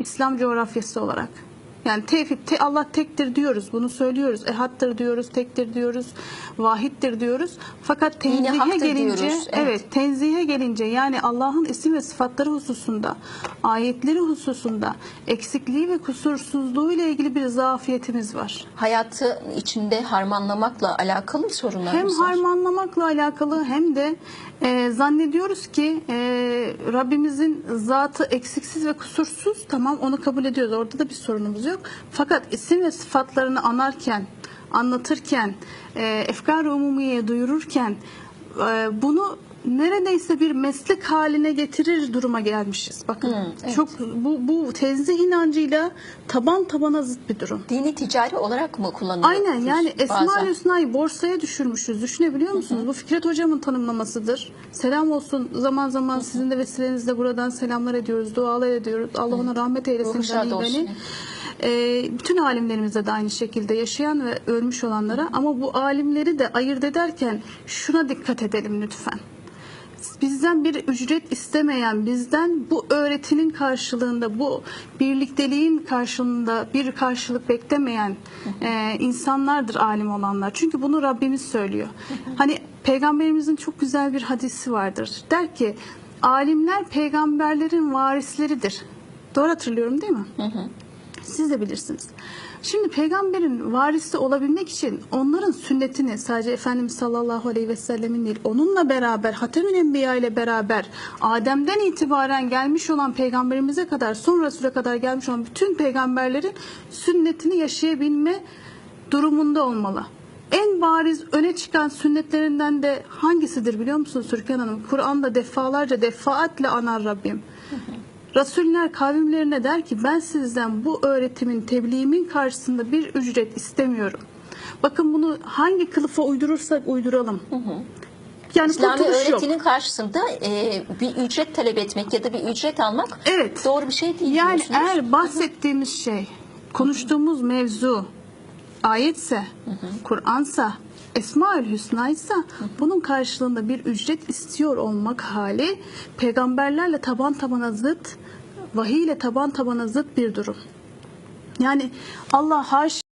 İslam coğrafyası olarak. Yani tevhid, te- Allah tektir diyoruz, bunu söylüyoruz. Ehattır diyoruz, tektir diyoruz, vahittir diyoruz. Fakat tenzihe gelince, diyoruz, evet. evet, tenzihe gelince yani Allah'ın isim ve sıfatları hususunda, ayetleri hususunda eksikliği ve kusursuzluğu ile ilgili bir zafiyetimiz var. Hayatı içinde harmanlamakla alakalı sorunlarımız Hem var. harmanlamakla alakalı hem de e, zannediyoruz ki e, Rabbimizin zatı eksiksiz ve kusursuz tamam onu kabul ediyoruz orada da bir sorunumuz yok. Fakat isim ve sıfatlarını anarken anlatırken e, efkar-ı umumiye duyururken e, bunu neredeyse bir meslek haline getirir duruma gelmişiz. Bakın evet. çok bu bu tenzih inancıyla taban tabana zıt bir durum. Dini ticari olarak mı kullanıyoruz? Aynen yani? Esma-ül Hüsna'yı borsaya düşürmüşüz. Düşünebiliyor musunuz? Bu Fikret Hocam'ın tanımlamasıdır. Selam olsun. Zaman zaman sizin de vesilenizle buradan selamlar ediyoruz. Dualar ediyoruz. Allah ona rahmet eylesin. Ruhu. Ee, bütün alimlerimize de aynı şekilde yaşayan ve ölmüş olanlara ama bu alimleri de ayırt ederken şuna dikkat edelim lütfen. Bizden bir ücret istemeyen, bizden bu öğretinin karşılığında, bu birlikteliğin karşılığında bir karşılık beklemeyen e, insanlardır alim olanlar. Çünkü bunu Rabbimiz söylüyor. Hani peygamberimizin çok güzel bir hadisi vardır. Der ki, alimler peygamberlerin varisleridir. Doğru hatırlıyorum değil mi? Siz de bilirsiniz. Şimdi peygamberin varisi olabilmek için onların sünnetini sadece Efendimiz sallallahu aleyhi ve sellemin değil onunla beraber Hatemül Enbiya ile beraber Adem'den itibaren gelmiş olan peygamberimize kadar son Resul'e kadar gelmiş olan bütün peygamberlerin sünnetini yaşayabilme durumunda olmalı. En bariz öne çıkan sünnetlerinden de hangisidir biliyor musunuz Türkan Hanım? Kur'an'da defalarca defaatle anar Rabbim. Resuller kavimlerine der ki ben sizden bu öğretimin, tebliğimin karşısında bir ücret istemiyorum. Bakın bunu hangi kılıfa uydurursak uyduralım. Yani İslami kurtuluş yok. öğretinin karşısında e, bir ücret talep etmek ya da bir ücret almak Evet. doğru bir şey değil Yani eğer bahsettiğimiz şey, konuştuğumuz mevzu ayetse, Kur'ansa, Esmaül Hüsna'ysa bunun karşılığında bir ücret istiyor olmak hali peygamberlerle taban tabana zıt, vahiy ile taban tabana zıt bir durum. Yani Allah haş